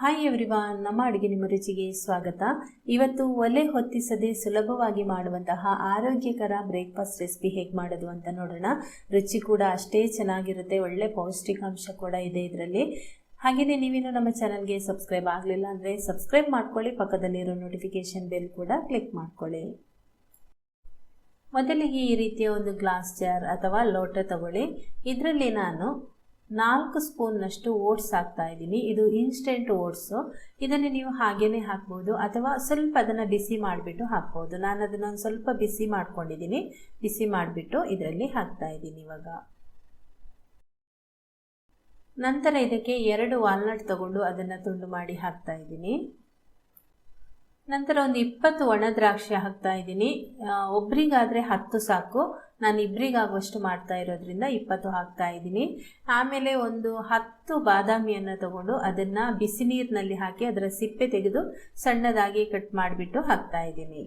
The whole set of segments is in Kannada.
ಹಾಯ್ ಎವ್ರಿವಾನ್ ನಮ್ಮ ಅಡುಗೆ ನಿಮ್ಮ ರುಚಿಗೆ ಸ್ವಾಗತ. ಇವತ್ತು ಒಲೆ ಹೊತ್ತಿಸದೆ ಸುಲಭವಾಗಿ ಮಾಡುವಂತಹ ಆರೋಗ್ಯಕರ ಬ್ರೇಕ್ಫಾಸ್ಟ್ ರೆಸಿಪಿ ಹೇಗೆ ಮಾಡೋದು ಅಂತ ನೋಡೋಣ. ರುಚಿ ಕೂಡ ಅಷ್ಟೇ ಚೆನ್ನಾಗಿರುತ್ತೆ, ಒಳ್ಳೆ ಪೌಷ್ಟಿಕಾಂಶ ಕೂಡ ಇದೆ ಇದರಲ್ಲಿ. ಹಾಗೆಯೇ ನೀವೇನು ನಮ್ಮ ಚಾನಲ್ಗೆ ಸಬ್ಸ್ಕ್ರೈಬ್ ಆಗಲಿಲ್ಲ ಅಂದರೆ ಸಬ್ಸ್ಕ್ರೈಬ್ ಮಾಡ್ಕೊಳ್ಳಿ, ಪಕ್ಕದಲ್ಲಿರೋ ನೋಟಿಫಿಕೇಷನ್ ಬೆಲ್ ಕೂಡ ಕ್ಲಿಕ್ ಮಾಡ್ಕೊಳ್ಳಿ. ಮೊದಲಿಗೆ ಈ ರೀತಿಯ ಒಂದು ಗ್ಲಾಸ್ ಜಾರ್ ಅಥವಾ ಲೋಟ ತಗೊಳ್ಳಿ. ಇದರಲ್ಲಿ ನಾನು ನಾಲ್ಕು ಸ್ಪೂನ್ನಷ್ಟು ಓಟ್ಸ್ ಹಾಕ್ತಾ ಇದ್ದೀನಿ. ಇದು ಇನ್ಸ್ಟೆಂಟ್ ಓಟ್ಸು. ಇದನ್ನು ನೀವು ಹಾಗೇನೆ ಹಾಕ್ಬೋದು ಅಥವಾ ಸ್ವಲ್ಪ ಅದನ್ನು ಬಿಸಿ ಮಾಡಿಬಿಟ್ಟು ಹಾಕ್ಬೋದು. ನಾನು ಅದನ್ನು ಒಂದು ಸ್ವಲ್ಪ ಬಿಸಿ ಮಾಡ್ಕೊಂಡಿದ್ದೀನಿ. ಬಿಸಿ ಮಾಡಿಬಿಟ್ಟು ಇದರಲ್ಲಿ ಹಾಕ್ತಾ ಇದ್ದೀನಿ ಇವಾಗ. ನಂತರ ಇದಕ್ಕೆ ಎರಡು ವಾಲ್ನಟ್ ತಗೊಂಡು ಅದನ್ನು ತುಂಡು ಮಾಡಿ ಹಾಕ್ತಾ ಇದ್ದೀನಿ. ನಂತರ ಒಂದು ಇಪ್ಪತ್ತು ಒಣ ದ್ರಾಕ್ಷಿ ಹಾಕ್ತಾ ಇದ್ದೀನಿ. ಒಬ್ರಿಗಾದರೆ ಹತ್ತು ಸಾಕು. ನಾನು ಇಬ್ಬರಿಗಾಗುವಷ್ಟು ಮಾಡ್ತಾ ಇರೋದ್ರಿಂದ ಇಪ್ಪತ್ತು ಹಾಕ್ತಾ ಇದ್ದೀನಿ. ಆಮೇಲೆ ಒಂದು ಹತ್ತು ಬಾದಾಮಿಯನ್ನು ತಗೊಂಡು ಅದನ್ನು ಬಿಸಿ ನೀರಿನಲ್ಲಿ ಹಾಕಿ ಅದರ ಸಿಪ್ಪೆ ತೆಗೆದು ಸಣ್ಣದಾಗಿ ಕಟ್ ಮಾಡಿಬಿಟ್ಟು ಹಾಕ್ತಾ ಇದ್ದೀನಿ.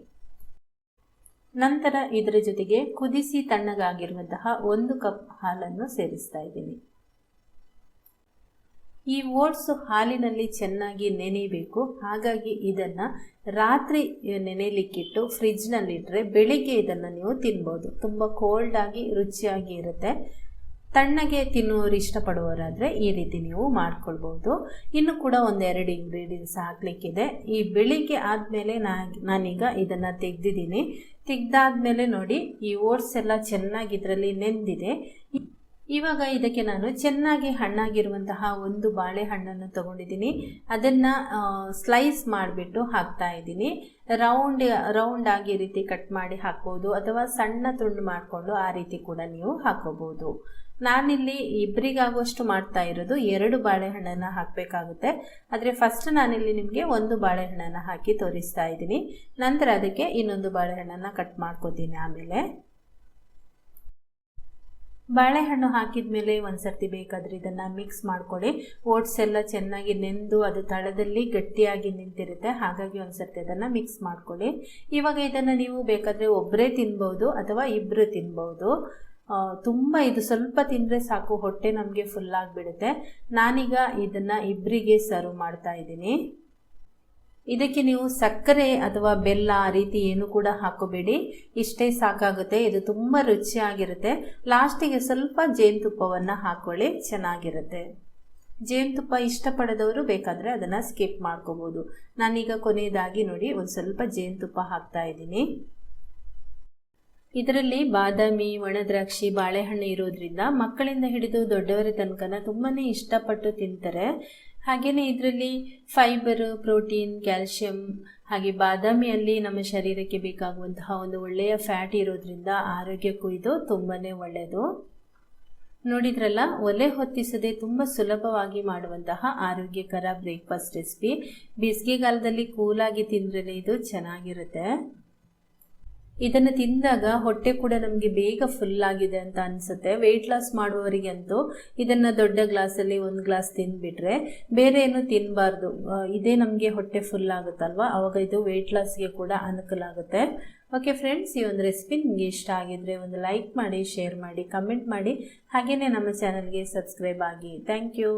ನಂತರ ಇದರ ಜೊತೆಗೆ ಕುದಿಸಿ ತಣ್ಣಗಾಗಿರುವಂತಹ ಒಂದು ಕಪ್ ಹಾಲನ್ನು ಸೇರಿಸ್ತಾ ಇದ್ದೀನಿ. ಈ ಓಟ್ಸು ಹಾಲಿನಲ್ಲಿ ಚೆನ್ನಾಗಿ ನೆನೆಯಬೇಕು ಹಾಗಾಗಿ ಇದನ್ನು ರಾತ್ರಿ ನೆನೆಯಲಿಕ್ಕಿಟ್ಟು ಫ್ರಿಜ್ನಲ್ಲಿಟ್ಟರೆ ಬೆಳಿಗ್ಗೆ ಇದನ್ನು ನೀವು ತಿನ್ಬೋದು. ತುಂಬ ಕೋಲ್ಡಾಗಿ ರುಚಿಯಾಗಿ ಇರುತ್ತೆ. ತಣ್ಣಗೆ ತಿನ್ನುವರು ಇಷ್ಟಪಡುವವರಾದರೆ ಈ ರೀತಿ ನೀವು ಮಾಡ್ಕೊಳ್ಬೋದು. ಇನ್ನು ಕೂಡ ಒಂದೆರಡು ಇಂಗ್ರೀಡಿಯೆಂಟ್ಸ್ ಹಾಕಲಿಕ್ಕಿದೆ. ಈ ಬೆಳಿಗ್ಗೆ ಆದಮೇಲೆ ನಾ ನಾನೀಗ ಇದನ್ನು ತೆಗೆದಿದ್ದೀನಿ. ತೆಗ್ದಾದ್ಮೇಲೆ ನೋಡಿ, ಈ ಓಟ್ಸ್ ಎಲ್ಲ ಚೆನ್ನಾಗಿ ಇದರಲ್ಲಿ ನೆಂದಿದೆ. ಇವಾಗ ಇದಕ್ಕೆ ನಾನು ಚೆನ್ನಾಗಿ ಹಣ್ಣಾಗಿರುವಂತಹ ಒಂದು ಬಾಳೆಹಣ್ಣನ್ನು ತಗೊಂಡಿದ್ದೀನಿ. ಅದನ್ನು ಸ್ಲೈಸ್ ಮಾಡಿಬಿಟ್ಟು ಹಾಕ್ತಾ ಇದ್ದೀನಿ. ರೌಂಡ್ ರೌಂಡ್ ಆಗಿ ರೀತಿ ಕಟ್ ಮಾಡಿ ಹಾಕ್ಬೋದು, ಅಥವಾ ಸಣ್ಣ ತುಂಡು ಮಾಡಿಕೊಂಡು ಆ ರೀತಿ ಕೂಡ ನೀವು ಹಾಕೋಬೋದು. ನಾನಿಲ್ಲಿ ಇಬ್ಬರಿಗಾಗುವಷ್ಟು ಮಾಡ್ತಾ ಇರೋದು ಎರಡು ಬಾಳೆಹಣ್ಣನ್ನು ಹಾಕಬೇಕಾಗುತ್ತೆ. ಆದರೆ ಫಸ್ಟ್ ನಾನಿಲ್ಲಿ ನಿಮಗೆ ಒಂದು ಬಾಳೆಹಣ್ಣನ್ನು ಹಾಕಿ ತೋರಿಸ್ತಾ ಇದ್ದೀನಿ. ನಂತರ ಅದಕ್ಕೆ ಇನ್ನೊಂದು ಬಾಳೆಹಣ್ಣನ್ನು ಕಟ್ ಮಾಡ್ಕೋತೀನಿ ಆಮೇಲೆ. ಬಾಳೆಹಣ್ಣು ಹಾಕಿದ ಮೇಲೆ ಒಂದು ಸರ್ತಿ ಬೇಕಾದರೆ ಇದನ್ನು ಮಿಕ್ಸ್ ಮಾಡ್ಕೊಳ್ಳಿ. ಓಟ್ಸ್ ಎಲ್ಲ ಚೆನ್ನಾಗಿ ನೆಂದು ಅದು ತಳದಲ್ಲಿ ಗಟ್ಟಿಯಾಗಿ ನಿಂತಿರುತ್ತೆ. ಹಾಗಾಗಿ ಒಂದು ಸರ್ತಿ ಅದನ್ನು ಮಿಕ್ಸ್ ಮಾಡ್ಕೊಳ್ಳಿ. ಇವಾಗ ಇದನ್ನು ನೀವು ಬೇಕಾದರೆ ಒಬ್ಬರೇ ತಿನ್ಬೋದು ಅಥವಾ ಇಬ್ಬರು ತಿನ್ಬೋದು. ತುಂಬ ಇದು ಸ್ವಲ್ಪ ತಿಂದರೆ ಸಾಕು, ಹೊಟ್ಟೆ ನಮಗೆ ಫುಲ್ ಆಗಿಬಿಡುತ್ತೆ. ನಾನೀಗ ಇದನ್ನು ಇಬ್ಬರಿಗೆ ಸರ್ವ್ ಮಾಡ್ತಾ ಇದ್ದೀನಿ. ಇದಕ್ಕೆ ನೀವು ಸಕ್ಕರೆ ಅಥವಾ ಬೆಲ್ಲ ಆ ರೀತಿ ಏನು ಕೂಡ ಹಾಕೋಬೇಡಿ. ಇಷ್ಟೇ ಸಾಕಾಗುತ್ತೆ. ಇದು ತುಂಬ ರುಚಿಯಾಗಿರುತ್ತೆ. ಲಾಸ್ಟಿಗೆ ಸ್ವಲ್ಪ ಜೇನುತುಪ್ಪವನ್ನು ಹಾಕೊಳ್ಳಿ. ಚೆನ್ನಾಗಿರುತ್ತೆ. ಜೇನುತುಪ್ಪ ಇಷ್ಟಪಡದವರು ಬೇಕಾದರೆ ಅದನ್ನು ಸ್ಕಿಪ್ ಮಾಡ್ಕೋಬೋದು. ನಾನೀಗ ಕೊನೆಯದಾಗಿ ನೋಡಿ, ಒಂದು ಸ್ವಲ್ಪ ಜೇನುತುಪ್ಪ ಹಾಕ್ತಾ ಇದ್ದೀನಿ. ಇದರಲ್ಲಿ ಬಾದಾಮಿ, ಒಣದ್ರಾಕ್ಷಿ, ಬಾಳೆಹಣ್ಣು ಇರೋದ್ರಿಂದ ಮಕ್ಕಳಿಂದ ಹಿಡಿದು ದೊಡ್ಡವರ ತನಕನ ತುಂಬಾ ಇಷ್ಟಪಟ್ಟು ತಿಂತಾರೆ. ಹಾಗೆಯೇ ಇದರಲ್ಲಿ ಫೈಬರ್ ಪ್ರೋಟೀನ್ ಕ್ಯಾಲ್ಶಿಯಂ ಹಾಗೆ ಬಾದಾಮಿಯಲ್ಲಿ ನಮ್ಮ ಶರೀರಕ್ಕೆ ಬೇಕಾಗುವಂತಹ ಒಂದು ಒಳ್ಳೆಯ ಫ್ಯಾಟ್ ಇರೋದ್ರಿಂದ ಆರೋಗ್ಯಕ್ಕೂ ಇದು ತುಂಬಾ ಒಳ್ಳೆಯದು ನೋಡಿದ್ರಲ್ಲ, ಒಲೆ ಹೊತ್ತಿಸದೆ ತುಂಬ ಸುಲಭವಾಗಿ ಮಾಡುವಂತಹ ಆರೋಗ್ಯಕರ ಬ್ರೇಕ್ಫಾಸ್ಟ್ ರೆಸಿಪಿ ಬೇಸಿಗೆಗಾಲದಲ್ಲಿ ಕೂಲಾಗಿ ತಿಂದ್ರೆ ಇದು ಚೆನ್ನಾಗಿರುತ್ತೆ. ಇದನ್ನು ತಿಂದಾಗ ಹೊಟ್ಟೆ ಕೂಡ ನಮಗೆ ಬೇಗ ಫುಲ್ ಆಗಿದೆ ಅಂತ ಅನಿಸುತ್ತೆ. ವೆಯ್ಟ್ ಲಾಸ್ ಮಾಡುವವರಿಗಂತೂ ಇದನ್ನು ದೊಡ್ಡ ಗ್ಲಾಸಲ್ಲಿ ಒಂದು ಗ್ಲಾಸ್ ತಿಂದುಬಿಟ್ರೆ ಬೇರೆ ಏನು ತಿನ್ನಬಾರ್ದು ಇದೇ ನಮಗೆ ಹೊಟ್ಟೆ ಫುಲ್ ಆಗುತ್ತಲ್ವ? ಅವಾಗ ಇದು ವೆಯ್ಟ್ ಲಾಸ್ಗೆ ಕೂಡ ಅನುಕೂಲ ಆಗುತ್ತೆ. ಓಕೆ ಫ್ರೆಂಡ್ಸ್ ಈ ಒಂದು ರೆಸಿಪಿ ನಿಮಗೆ ಇಷ್ಟ ಆಗಿದ್ರೆ ಒಂದು ಲೈಕ್ ಮಾಡಿ ಶೇರ್ ಮಾಡಿ ಕಮೆಂಟ್ ಮಾಡಿ. ಹಾಗೆಯೇ ನಮ್ಮ ಚಾನಲ್ಗೆ ಸಬ್ಸ್ಕ್ರೈಬ್ ಆಗಿ. Thank you